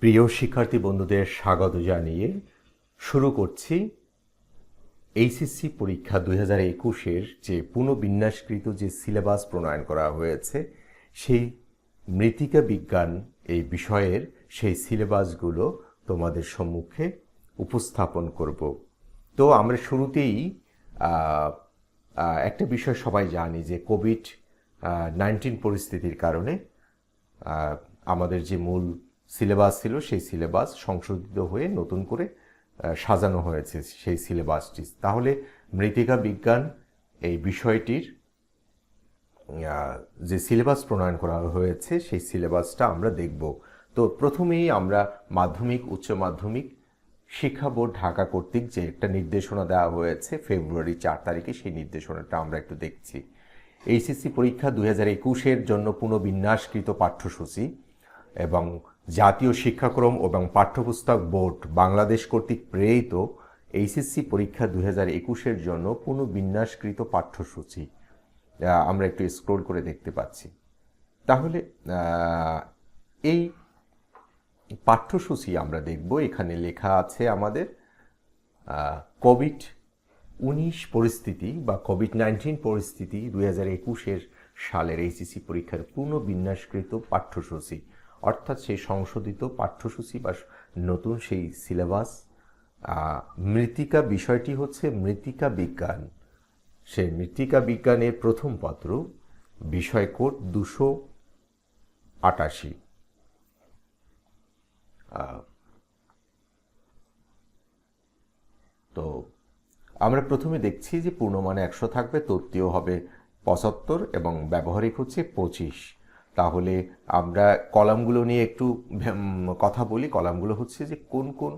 প্রিয় শিক্ষার্থী বন্ধুদের স্বাগত জানিয়ে শুরু করছি এইচএসসি পরীক্ষা দুই হাজার একুশের যে পুনঃবিন্যাসকৃত যে সিলেবাস প্রণয়ন করা হয়েছে, সেই মৃত্তিকা বিজ্ঞান এই বিষয়ের সেই সিলেবাসগুলো তোমাদের সম্মুখে উপস্থাপন করব। তো আমরা শুরুতেই একটা বিষয় সবাই জানি যে কোভিড নাইন্টিন পরিস্থিতির কারণে আমাদের যে মূল সিলেবাস ছিল, সেই সিলেবাস সংশোধিত হয়ে নতুন করে সাজানো হয়েছে সেই সিলেবাসটি। তাহলে মৃত্তিকা বিজ্ঞান এই বিষয়টির যে সিলেবাস প্রণয়ন করা হয়েছে, সেই সিলেবাসটা আমরা দেখব। তো প্রথমেই আমরা মাধ্যমিক, উচ্চ মাধ্যমিক শিক্ষা বোর্ড ঢাকা কর্তৃক যে একটা নির্দেশনা দেওয়া হয়েছে, ফেব্রুয়ারি চার তারিখে সেই নির্দেশনাটা আমরা একটু দেখছি। এইচএসসি পরীক্ষা দু হাজার একুশের জন্য পুনঃবিন্যাসকৃত পাঠ্যসূচি এবং জাতীয় শিক্ষাক্রম এবং পাঠ্যপুস্তক বোর্ড বাংলাদেশ কর্তৃক প্রেরিত এইচএসসি পরীক্ষা দু হাজার একুশের জন্য পুনঃবিন্যাসকৃত পাঠ্যসূচি। আমরা একটু স্ক্রোল করে দেখতে পাচ্ছি। তাহলে এই পাঠ্যসূচি আমরা দেখব। এখানে লেখা আছে আমাদের কোভিড উনিশ পরিস্থিতি বা কোভিড নাইন্টিন পরিস্থিতি দুই হাজার একুশের সালের এইচএসসি পরীক্ষার পুনঃবিন্যাসকৃত পাঠ্যসূচি। অর্থাৎ সেই সংশোধিত পাঠ্যসূচি বা নতুন সেই সিলেবাস মৃত্তিকা বিষয়টি হচ্ছে মৃত্তিকা বিজ্ঞান। সেই মৃত্তিকা বিজ্ঞানের প্রথম পত্র, বিষয় কোড দুশো আটাশি। তো আমরা প্রথমে দেখছি যে পূর্ণমানে একশো থাকবে, তত্ত্বীয় হবে পঁচাত্তর এবং ব্যবহারিক হচ্ছে পঁচিশ। তাহলে আমরা কলামগুলো নিয়ে একটু কথা বলি। কলামগুলো হচ্ছে যে কোন কোন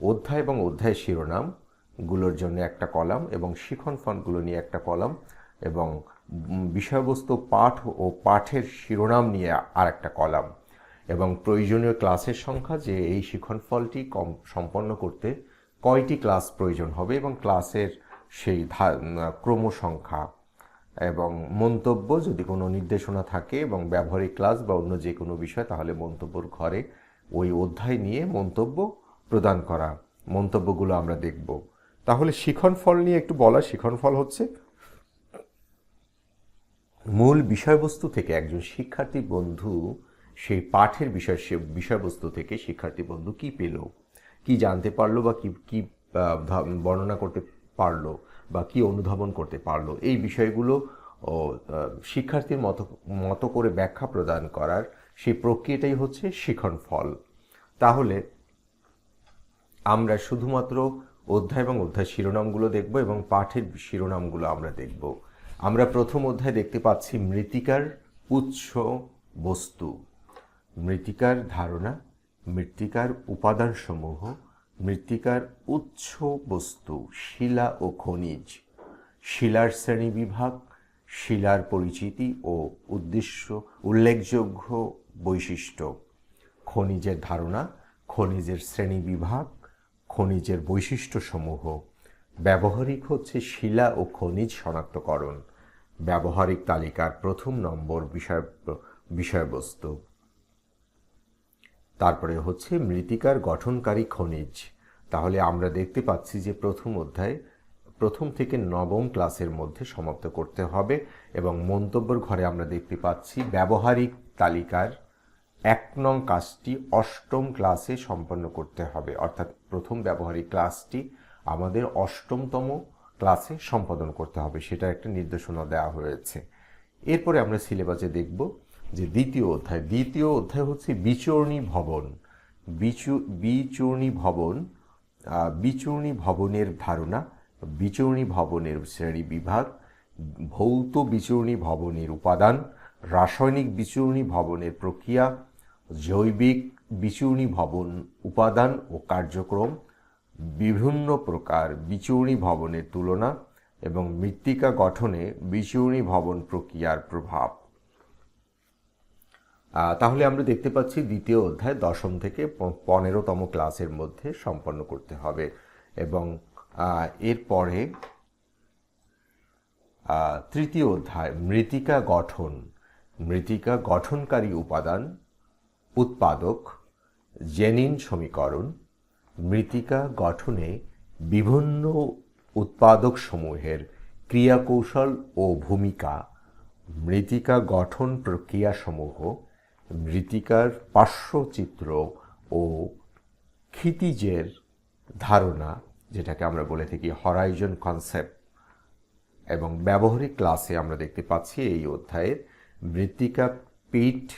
অধ্যায় এবং অধ্যায় শিরোনামগুলোর জন্য একটা কলাম এবং শিখন ফন্টগুলো নিয়ে একটা কলাম এবং বিষয়বস্তু পাঠ ও পাঠের শিরোনাম নিয়ে আর একটা কলাম এবং প্রয়োজনীয় ক্লাসের সংখ্যা যে এই শিখন ফলটি কম সম্পন্ন করতে কয়টি ক্লাস প্রয়োজন হবে এবং ক্লাসের সেই ধা- উম, ক্রম সংখ্যা এবং মন্তব্য যদি কোনো নির্দেশনা থাকে এবং ব্যবহারিক ক্লাস বা অন্য যে কোনো বিষয়, তাহলে মন্তব্যর ঘরে ওই অধ্যায় নিয়ে মন্তব্য প্রদান করা, মন্তব্যগুলো আমরা দেখব। তাহলে শিখন ফল নিয়ে একটু বলা, শিখন ফল হচ্ছে মূল বিষয়বস্তু থেকে একজন শিক্ষার্থী বন্ধু, সেই পাঠের বিষয়, সে বিষয়বস্তু থেকে শিক্ষার্থী বন্ধু কি পেল? কি জানতে পারল বা কি কি বর্ণনা করতে পারল বা কি অনুধাবন করতে পারল এই বিষয়গুলো ও, শিক্ষার্থীর মতো মতো করে ব্যাখ্যা প্রদান করার সেই প্রক্রিয়াটাই হচ্ছে শিখন ফল। তাহলে আমরা শুধুমাত্র অধ্যায় এবং অধ্যায় শিরোনামগুলো দেখব এবং পাঠের শিরোনামগুলো আমরা দেখব। আমরা প্রথম অধ্যায় দেখতে পাচ্ছি মৃত্তিকার উৎস বস্তু। মৃত্তিকার ধারণা মৃত্তিকার উপাদানসমূহ মৃত্তিকার উৎস বস্তু, শিলা ও খনিজ। শিলার শ্রেণীবিভাগ শিলার পরিচিতি ও উদ্দেশ্য, উল্লেখযোগ্য বৈশিষ্ট্য। খনিজের ধারণা, খনিজের শ্রেণীবিভাগ খনিজের বৈশিষ্ট্যসমূহ। ব্যবহারিক হচ্ছে শিলা ও খনিজ শনাক্তকরণ। ব্যবহারিক তালিকার প্রথম নম্বর বিষয় বিষয়বস্তু। তারপরে হচ্ছে মৃত্তিকার গঠনকারী খনিজ। তাহলে আমরা দেখতে পাচ্ছি যে প্রথম অধ্যায়, প্রথম থেকে নবম ক্লাসের মধ্যে সমাপ্ত করতে হবে এবং মন্তব্যর ঘরে আমরা দেখতে পাচ্ছি ব্যবহারিক তালিকার এক নং কাজটি অষ্টম ক্লাসে সম্পন্ন করতে হবে। অর্থাৎ প্রথম ব্যবহারিক ক্লাসটি আমাদের অষ্টমতম ক্লাসে সম্পাদন করতে হবে সেটা একটা নির্দেশনা দেওয়া হয়েছে। এরপরে আমরা সিলেবাসে দেখব যে দ্বিতীয় অধ্যায় দ্বিতীয় অধ্যায় হচ্ছে বিচরণী ভবন। বিচু, বিচূর্ণী ভবন বিচূর্ণী ভবনের ধারণা, বিচূর্ণী ভবনের শ্রেণি বিভাগ, ভৌত বিচূর্ণী ভবনের উপাদান, রাসায়নিক বিচূর্ণী ভবনের প্রক্রিয়া, জৈবিক বিচূর্ণী ভবন উপাদান ও কার্যক্রম, বিভিন্ন প্রকার বিচূর্ণী ভবনের তুলনা এবং মৃত্তিকা গঠনে বিচূর্ণী ভবন প্রক্রিয়ার প্রভাব। তাহলে আমরা দেখতে পাচ্ছি দ্বিতীয় অধ্যায় দশম থেকে পনেরোতম ক্লাসের মধ্যে সম্পন্ন করতে হবে। এবং এরপরে তৃতীয় অধ্যায়, মৃত্তিকা গঠন, মৃত্তিকা গঠনকারী উপাদান, উৎপাদক, জেনিন সমীকরণ, মৃত্তিকা গঠনে বিভিন্ন উৎপাদক সমূহের ক্রিয়াকৌশল ও ভূমিকা, মৃত্তিকা গঠন প্রক্রিয়াসমূহ মৃত্তিকার পার্শ্বচিত্র ও ক্ষিতিজের ধারণা, যেটাকে আমরা বলে থাকি হরাইজন কনসেপ্ট এবং ব্যবহারিক ক্লাসে আমরা দেখতে পাচ্ছি এই অধ্যায়ের মৃত্তিকা পিঠ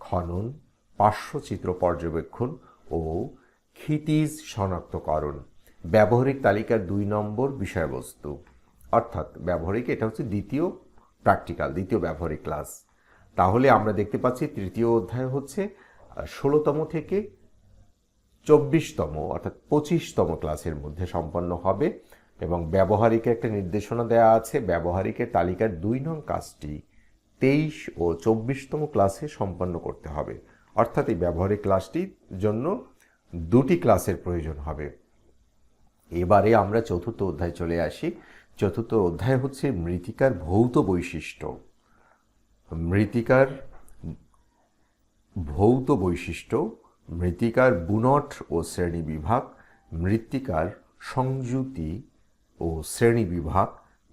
খনন, পার্শ্বচিত্র পর্যবেক্ষণ ও ক্ষিতিজ শনাক্তকরণ। ব্যবহারিক তালিকার দুই নম্বর বিষয়বস্তু। অর্থাৎ ব্যবহারিক, এটা হচ্ছে দ্বিতীয় প্র্যাকটিক্যাল দ্বিতীয় ব্যবহারিক ক্লাস তাহলে আমরা দেখতে পাচ্ছি তৃতীয় অধ্যায় হচ্ছে ষোলোতম থেকে চব্বিশতম, অর্থাৎ পঁচিশতম ক্লাসের মধ্যে সম্পন্ন হবে এবং ব্যবহারিকে একটা নির্দেশনা দেওয়া আছে। ব্যবহারিকের তালিকার দুই নং কাজটি তেইশ ও চব্বিশতম ক্লাসে সম্পন্ন করতে হবে। অর্থাৎ এই ব্যবহারিক ক্লাসটির জন্য দুটি ক্লাসের প্রয়োজন হবে। এবারে আমরা চতুর্থ অধ্যায় চলে আসি। চতুর্থ অধ্যায় হচ্ছে মৃত্তিকার ভৌত বৈশিষ্ট্য। মৃত্তিকার ভৌত বৈশিষ্ট্য, মৃত্তিকার বুনট ও শ্রেণি বিভাগ, মৃত্তিকার সংযুতি ও শ্রেণি বিভাগ,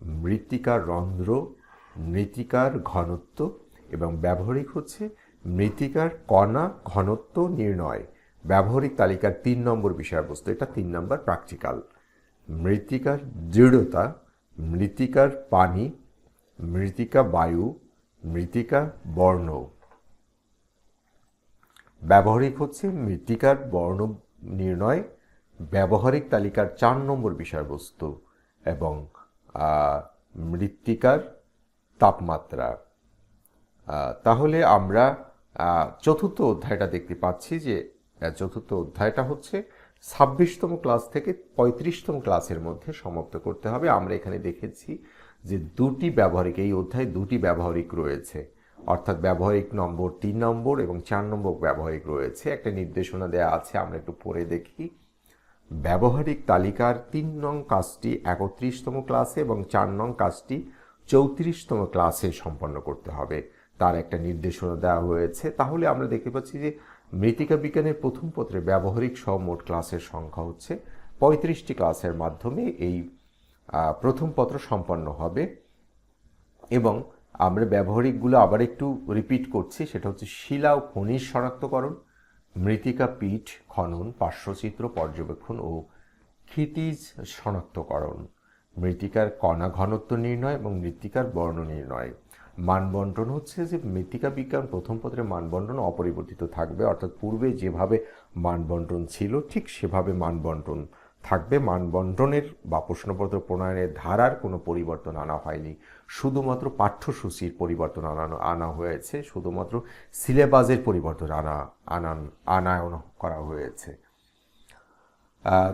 মৃত্তিকার রন্ধ্র, মৃত্তিকার ঘনত্ব এবং ব্যবহারিক হচ্ছে মৃত্তিকার কণা ঘনত্ব নির্ণয়। ব্যবহারিক তালিকার তিন নম্বর বিষয়বস্তু, এটা তিন নম্বর প্র্যাকটিক্যাল। মৃত্তিকার দৃঢ়তা, মৃত্তিকার পানি, মৃত্তিকা বায়ু মৃত্তিকা বর্ণ। ব্যবহারিক হচ্ছে মৃত্তিকার বর্ণ নির্ণয়, ব্যবহারিক তালিকার চার নম্বর বিষয়বস্তু এবং মৃত্তিকার তাপমাত্রা। তাহলে আমরা চতুর্থ অধ্যায়টা দেখতে পাচ্ছি যে চতুর্থ অধ্যায়টা হচ্ছে ছাব্বিশতম ক্লাস থেকে পঁয়ত্রিশতম ক্লাসের মধ্যে সমাপ্ত করতে হবে। আমরা এখানে দেখেছি যে দুটি ব্যবহারিক, এই অধ্যায় দুটি ব্যবহারিক রয়েছে। অর্থাৎ ব্যবহারিক নম্বর তিন নম্বর এবং চার নম্বর ব্যবহারিক রয়েছে। একটা নির্দেশনা দেওয়া আছে, আমরা একটু পড়ে দেখি। ব্যবহারিক তালিকার তিন নং কাজটি একত্রিশতম ক্লাসে এবং চার নং কাজটি চৌত্রিশতম ক্লাসে সম্পন্ন করতে হবে। তার একটা নির্দেশনা দেওয়া হয়েছে। তাহলে আমরা দেখতে পাচ্ছি যে মৃত্তিকা বিজ্ঞানের প্রথম পত্রে ব্যবহারিক সহ মোট ক্লাসের সংখ্যা হচ্ছে পঁয়ত্রিশটি ক্লাসের মাধ্যমে এই প্রথম পত্র সম্পন্ন হবে। এবং আমরা ব্যবহারিকগুলো আবার একটু রিপিট করছি। সেটা হচ্ছে শিলা ও খনিজ শনাক্তকরণ, মৃত্তিকা পিঠ খনন, পার্শ্বচিত্র পর্যবেক্ষণ ও ক্ষিতিজ শনাক্তকরণ, মৃত্তিকার কণা ঘনত্ব নির্ণয় এবং মৃত্তিকার বর্ণ নির্ণয়। মানবন্টন হচ্ছে যে মৃত্তিকা বিজ্ঞান প্রথম পত্রে মানবন্টন অপরিবর্তিত থাকবে, অর্থাৎ পূর্বে যেভাবে মানবন্টন ছিল, ঠিক সেভাবে মানবন্টন থাকবে মানবন্টনের বা প্রশ্নপত্র প্রণয়নের ধারার কোনো পরিবর্তন আনা হয়নি। শুধুমাত্র পাঠ্যসূচির পরিবর্তন আনানো আনা হয়েছে। শুধুমাত্র সিলেবাসের পরিবর্তন আনা আনান আনায়ন করা হয়েছে।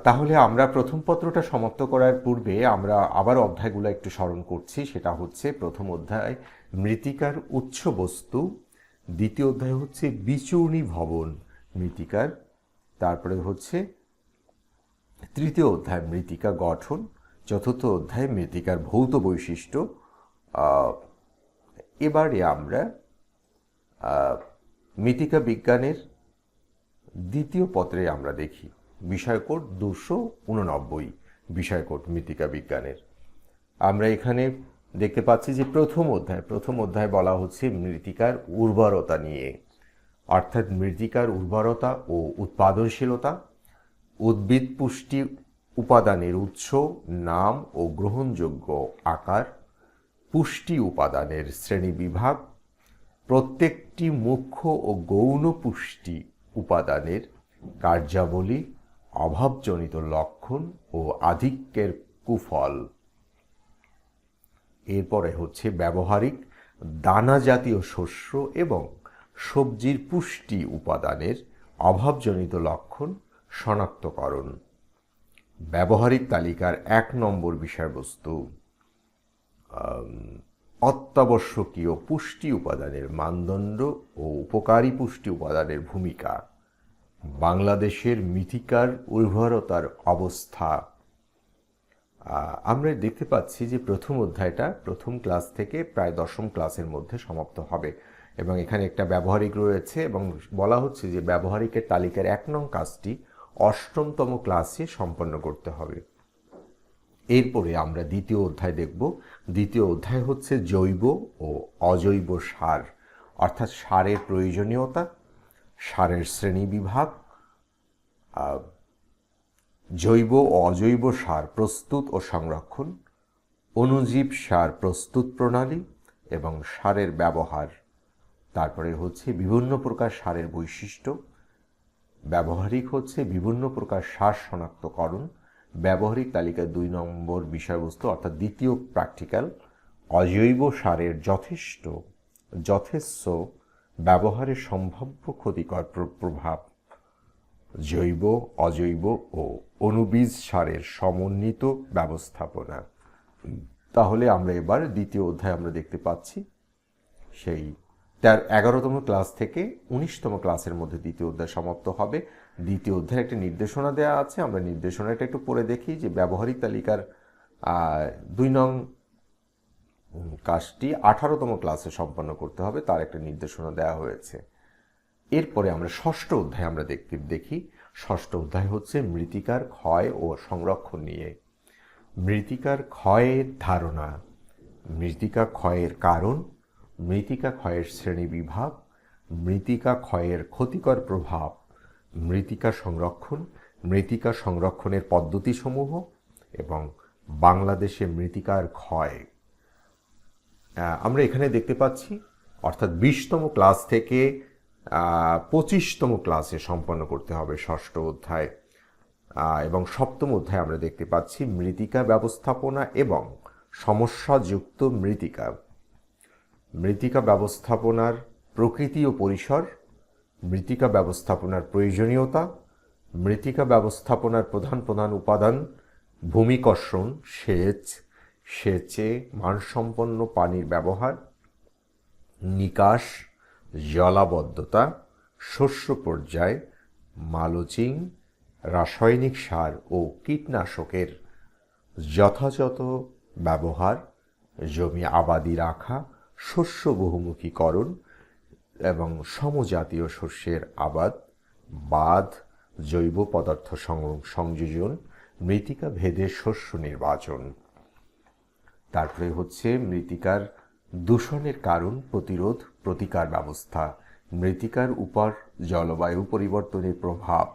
তাহলে আমরা প্রথম পত্রটা সমাপ্ত করার পূর্বে আমরা আবার অধ্যায়গুলো একটু স্মরণ করছি। সেটা হচ্ছে প্রথম অধ্যায়, মৃত্তিকার উচ্চ বস্তু। দ্বিতীয় অধ্যায় হচ্ছে বিচূর্ণী ভবন মৃত্তিকার। তারপরে হচ্ছে তৃতীয় অধ্যায় মৃত্তিকা গঠন, চতুর্থ অধ্যায় মৃত্তিকার ভৌত বৈশিষ্ট্য। এবারে আমরা মৃত্তিকা বিজ্ঞানের দ্বিতীয় পত্রে আমরা দেখি বিষয়কোট দুশো উননব্বই, বিষয়কোট মৃত্তিকা বিজ্ঞানের। আমরা এখানে দেখতে পাচ্ছি যে প্রথম অধ্যায় প্রথম অধ্যায় বলা হচ্ছে মৃত্তিকার উর্বরতা নিয়ে। অর্থাৎ মৃত্তিকার উর্বরতা ও উৎপাদনশীলতা উদ্ভিদ পুষ্টি উপাদানের উৎস, নাম ও গ্রহণযোগ্য আকার, পুষ্টি উপাদানের শ্রেণীবিভাগ প্রত্যেকটি মুখ্য ও গৌণ পুষ্টি উপাদানের কার্যাবলী, অভাবজনিত লক্ষণ ও আধিক্যের কুফল। এরপরে হচ্ছে ব্যবহারিক দানা জাতীয় শস্য এবং সবজির পুষ্টি উপাদানের অভাবজনিত লক্ষণ শনাক্তকরণ। ব্যবহারিক তালিকার এক নম্বর বিষয়বস্তু অত্যাবশ্যকীয় পুষ্টি উপাদানের মানদণ্ড ও উপকারী পুষ্টি উপাদানের ভূমিকা, বাংলাদেশের মিথিকার উর্বরতার অবস্থা। আমরা দেখতে পাচ্ছি যে প্রথম অধ্যায়টা প্রথম ক্লাস থেকে প্রায় দশম ক্লাসের মধ্যে সমাপ্ত হবে এবং এখানে একটা ব্যবহারিক রয়েছে এবং বলা হচ্ছে যে ব্যবহারিকের তালিকার এক নং কাজটি অষ্টমতম ক্লাসে সম্পন্ন করতে হবে। এরপরে আমরা দ্বিতীয় অধ্যায় দেখব। দ্বিতীয় অধ্যায় হচ্ছে জৈব ও অজৈব সার, অর্থাৎ সারের প্রয়োজনীয়তা, সারের শ্রেণি বিভাগ জৈব ও অজৈব সার প্রস্তুত ও সংরক্ষণ অণুজীব সার প্রস্তুত প্রণালী এবং সারের ব্যবহার। তারপরে হচ্ছে বিভিন্ন প্রকার সারের বৈশিষ্ট্য ব্যবহারিক হচ্ছে বিভিন্ন প্রকার সার শনাক্তকরণ, ব্যবহারিক তালিকায় দুই নম্বর বিষয়বস্তু অর্থাৎ দ্বিতীয় প্র্যাকটিক্যাল অজৈব সারের যথেষ্ট যথেষ্ট ব্যবহারের সম্ভাব্য ক্ষতিকর প্র- প্রভাব, জৈব, অজৈব ও অণুবীজ সারের সমন্বিত ব্যবস্থাপনা। তাহলে আমরা এবার দ্বিতীয় অধ্যায় আমরা দেখতে পাচ্ছি সেই তার এগারোতম ক্লাস থেকে উনিশতম ক্লাসের মধ্যে দ্বিতীয় অধ্যায় সমাপ্ত হবে। দ্বিতীয় অধ্যায়ে একটা নির্দেশনা দেওয়া আছে। আমরা নির্দেশনাটা একটু পড়ে দেখি যে ব্যবহারিক তালিকার দুই নং কাজটি আঠারোতম ক্লাসে সম্পন্ন করতে হবে, তার একটা নির্দেশনা দেওয়া হয়েছে। এরপরে আমরা ষষ্ঠ অধ্যায় আমরা দেখতে, দেখি। ষষ্ঠ অধ্যায় হচ্ছে মৃত্তিকার ক্ষয় ও সংরক্ষণ নিয়ে। মৃত্তিকার ক্ষয়ের ধারণা। মৃত্তিকা ক্ষয়ের কারণ মৃত্তিকা ক্ষয়ের শ্রেণীবিভাগ মৃত্তিকা ক্ষয়ের ক্ষতিকর প্রভাব মৃত্তিকা সংরক্ষণ মৃত্তিকা সংরক্ষণের পদ্ধতিসমূহ এবং বাংলাদেশে মৃত্তিকার ক্ষয়। আমরা এখানে দেখতে পাচ্ছি, অর্থাৎ বিশতম ক্লাস থেকে পঁচিশতম ক্লাসে সম্পন্ন করতে হবে ষষ্ঠ অধ্যায়। এবং সপ্তম অধ্যায় আমরা দেখতে পাচ্ছি মৃত্তিকা ব্যবস্থাপনা এবং সমস্যাযুক্ত মৃত্তিকা মৃত্তিকা ব্যবস্থাপনার প্রকৃতি ও পরিসর, মৃত্তিকা ব্যবস্থাপনার প্রয়োজনীয়তা, মৃত্তিকা ব্যবস্থাপনার প্রধান প্রধান উপাদান ভূমিকর্ষণ, সেচ, সেচে মানসম্পন্ন পানির ব্যবহার, নিকাশ, জলাবদ্ধতা, শস্য পর্যায়, মালচিং, রাসায়নিক সার ও কীটনাশকের যথাযথ ব্যবহার, জমি আবাদি রাখা শস্য বহুমুখীকরণ এবং সমজাতীয় শস্যের আবাদ বাদ জৈব পদার্থ সংযোজন, মৃত্তিকা ভেদে শস্য নির্বাচন। তারপরে হচ্ছে মৃত্তিকার দূষণের কারণ, প্রতিরোধ, প্রতিকার ব্যবস্থা, মৃত্তিকার উপর জলবায়ু পরিবর্তনের প্রভাব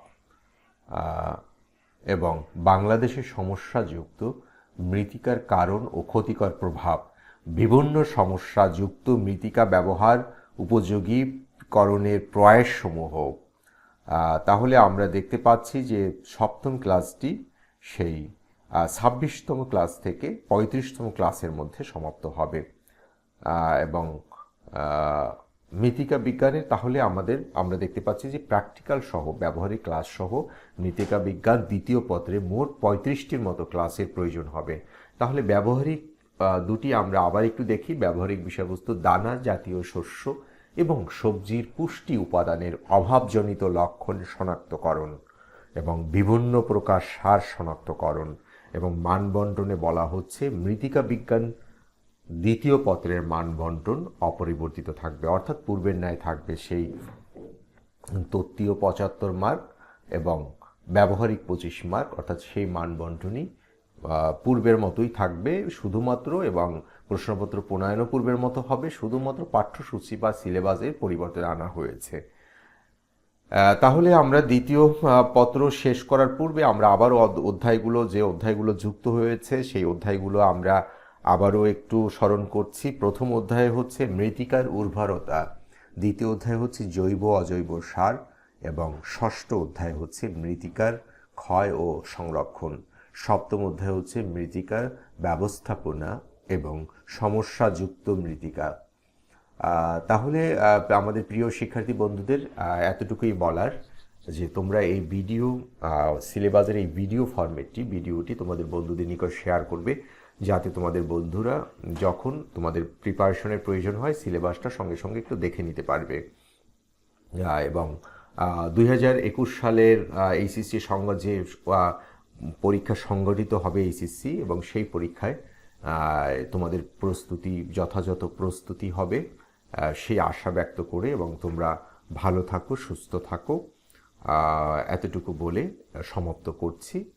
এবং বাংলাদেশের সমস্যাযুক্ত মৃত্তিকার কারণ ও ক্ষতিকর প্রভাব। বিভিন্ন সমস্যাযুক্ত মৃত্তিকা ব্যবহার উপযোগীকরণের প্রয়াসসমূহ। তাহলে আমরা দেখতে পাচ্ছি যে সপ্তম ক্লাসটি সেই ছাব্বিশতম ক্লাস থেকে পঁয়ত্রিশতম ক্লাসের মধ্যে সমাপ্ত হবে। এবং মৃত্তিকা বিজ্ঞানের তাহলে আমাদের, আমরা দেখতে পাচ্ছি যে প্র্যাকটিক্যাল সহ, ব্যবহারিক ক্লাস সহ মৃত্তিকা বিজ্ঞান দ্বিতীয় পত্রে মোট পঁয়ত্রিশটির মতো ক্লাসের প্রয়োজন হবে। তাহলে ব্যবহারিক দুটি আমরা আবার একটু দেখি। ব্যবহারিক বিষয়বস্তু, দানা জাতীয় শস্য এবং সবজির পুষ্টি উপাদানের অভাবজনিত লক্ষণ শনাক্তকরণ এবং বিভিন্ন প্রকার সার শনাক্তকরণ এবং মানবন্টনে বলা হচ্ছে মৃত্তিকা বিজ্ঞান দ্বিতীয় পত্রের মানবন্টন অপরিবর্তিত থাকবে। অর্থাৎ পূর্বের ন্যায় থাকবে সেই তত্ত্বীয় পঁচাত্তর মার্ক এবং ব্যবহারিক পঁচিশ মার্ক, অর্থাৎ সেই মানবন্টনই পূর্বের মতোই থাকবে শুধুমাত্র এবং প্রশ্নপত্র প্রণয়নও পূর্বের মতো হবে, শুধুমাত্র পাঠ্যসূচি বা সিলেবাসের পরিবর্তন আনা হয়েছে। তাহলে আমরা দ্বিতীয় পত্র শেষ করার পূর্বে আমরা আবারও অধ- অধ্যায়গুলো, যে অধ্যায়গুলো যুক্ত হয়েছে, সেই অধ্যায়গুলো আমরা আবারও একটু স্মরণ করছি। প্রথম অধ্যায় হচ্ছে মৃত্তিকার উর্বরতা, দ্বিতীয় অধ্যায় হচ্ছে জৈব অজৈব সার, এবং ষষ্ঠ অধ্যায় হচ্ছে মৃত্তিকার ক্ষয় ও সংরক্ষণ। সপ্তম অধ্যায় হচ্ছে মৃত্তিকার ব্যবস্থাপনা এবং সমস্যাযুক্ত মৃত্তিকা। তাহলে আমাদের প্রিয় শিক্ষার্থী বন্ধুদের এতটুকুই বলার যে তোমরা এই ভিডিও সিলেবাসের এই ভিডিও ফরম্যাটটি, ভিডিওটি তোমাদের বন্ধুদের নিকট শেয়ার করবে যাতে তোমাদের বন্ধুরা যখন তোমাদের প্রিপারেশনের প্রয়োজন হয়, সিলেবাসটা সঙ্গে সঙ্গে একটু দেখে নিতে পারবে। এবং দুই হাজার একুশ সালের এইচএসসি সংঘ যে পরীক্ষা সংগঠিত হবে এইচএসসি এবং সেই পরীক্ষায় তোমাদের প্রস্তুতি, যথাযথ প্রস্তুতি হবে। সেই আশা ব্যক্ত করে এবং তোমরা ভালো থাকো, সুস্থ থাকো। এতটুকু বলে সমাপ্ত করছি।